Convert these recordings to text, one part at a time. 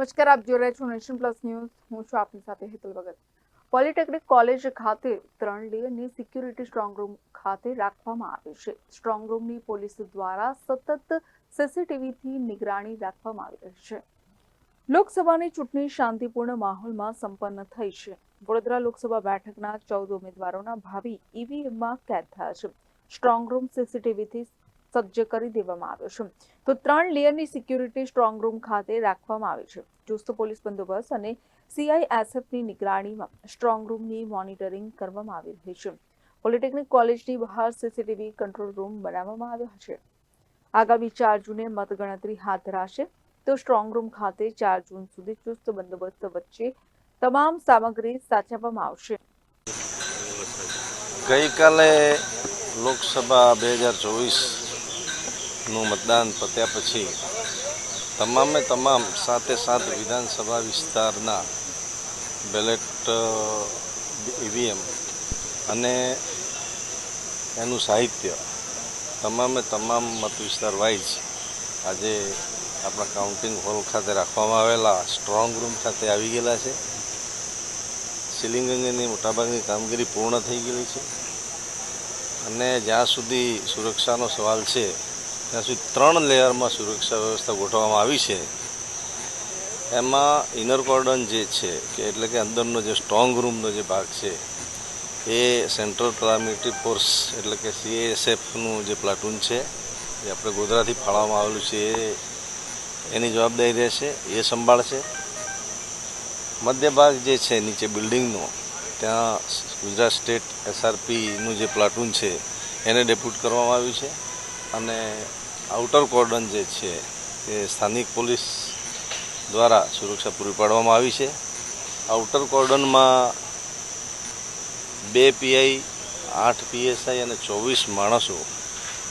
નમસ્કાર, આપ જોઈ રહ્યા છો નેશન પ્લસ ન્યૂઝ. હું છું આપની સાથે હેતલ ભગત. પોલિટેકનિક કોલેજ ખાતે ત્રણ લેયરની સિક્યુરિટી સ્ટ્રોંગ રૂમ ખાતે રાખવામાં આવે છે. સ્ટ્રોંગ રૂમની પોલીસ દ્વારા સતત સીસીટીવીથી નિગરાણી રાખવામાં આવી રહી છે. લોકસભાની ચૂંટણી શાંતિપૂર્ણ માહોલમાં સંપન્ન થઈ છે. વડોદરા લોકસભા બેઠકના ચૌદ ઉમેદવારોના ભાવિ ઈવીએમમાં કેદ થયા છે. સ્ટ્રોંગ રૂમ સીસીટીવીથી સજ્જ કરી દેવામાં આવ્યો છે. તો ત્રણ લેયરની સિક્યુરિટી સ્ટ્રોંગ રૂમ ખાતે રાખવામાં આવી છે. ચુસ્ત પોલીસ બંદોબસ્ત અને સીઆઈએસએફની નિગરાણીમાં સ્ટ્રોંગ રૂમની મોનિટરિંગ કરવામાં આવી રહી છે. પોલિટેકનિક કોલેજની બહાર સીસીટીવી કંટ્રોલ રૂમ બનાવવામાં આવ્યો છે. આગામી ચાર જૂને મતગણતરી હાથ ધરાશે તો સ્ટ્રોંગ રૂમ ખાતે ચાર જૂન સુધી ચુસ્ત બંદોબસ્ત વચ્ચે તમામ સામગ્રી સાચવવામાં આવશે. ગઈકાલે લોકસભા બે હજાર ચોવીસનું મતદાન પત્યા પછી તમામે તમામ સાતે સાત વિધાનસભા વિસ્તારના બેલેટ ઈવીએમ અને એનું સાહિત્ય તમામે તમામ મત વિસ્તાર વાઇઝ આજે આપણા કાઉન્ટિંગ હોલ ખાતે રાખવામાં આવેલા સ્ટ્રોંગ રૂમ ખાતે આવી ગયેલા છે. સીલિંગ અંગેની મોટાભાગની કામગીરી પૂર્ણ થઈ ગયેલી છે. અને જ્યાં સુધી સુરક્ષાનો સવાલ છે ત્યાં સુધી ત્રણ લેયરમાં સુરક્ષા વ્યવસ્થા ગોઠવવામાં આવી છે. એમાં ઇનર કોર્ડન જે છે, કે એટલે કે અંદરનો જે સ્ટ્રોંગ રૂમનો જે ભાગ છે, એ સેન્ટ્રલ પેરામિલિટરી ફોર્સ એટલે કે સીએએસએફનું જે પ્લાટૂન છે, જે આપણે ગોધરાથી ફાળવવામાં આવેલું છે, એ એની જવાબદારી રહેશે, એ સંભાળશે. મધ્ય ભાગ જે છે, નીચે બિલ્ડિંગનો ત્યાં ગુજરાત સ્ટેટ એસઆરપીનું જે પ્લાટૂન છે, એને ડેપ્યુટ કરવામાં આવ્યું છે. અને આઉટર કોર્ડન જે છે એ સ્થાનિક પોલીસ દ્વારા સુરક્ષા પૂરી પાડવામાં આવી છે. આઉટર કોર્ડનમાં બે પીઆઈ, આઠ પીએસઆઈ અને ચોવીસ માણસો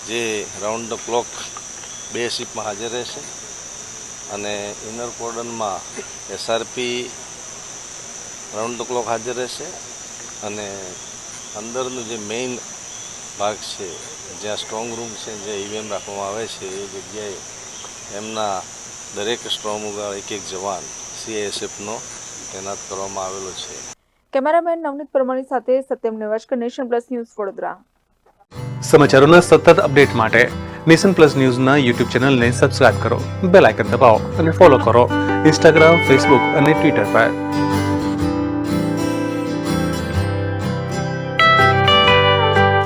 જે રાઉન્ડ ધ ક્લોક બે શિપમાં હાજર રહેશે. અને ઇનર કોર્ડનમાં એસઆરપી રાઉન્ડ ધ ક્લોક હાજર રહેશે. અને અંદરનું જે મેઇન ભાગ છે જ્યાં સ્ટ્રોંગ રૂમ છે જ્યાં ઈવીએમ રાખવામાં આવે છે એ જગ્યાએ એમના દરેક સ્ટ્રોંગ રૂમ એક એક જવાન સીએસએફનો તૈનાત કરવામાં આવેલો છે. કેમેરામેન નવનીત પરમાણી સાથે Satyam Nevashakar nation plus news Vadodara. સમાચારોના સતત અપડેટ માટે નેશન પ્લસ ન્યૂઝના યુટ્યુબ ચેનલને સબસ્ક્રાઇબ કરો બેલ આઇકન દબાવો અને ફોલો કરો ઇન્સ્ટાગ્રામ ફેસબુક અને ટ્વિટર પર.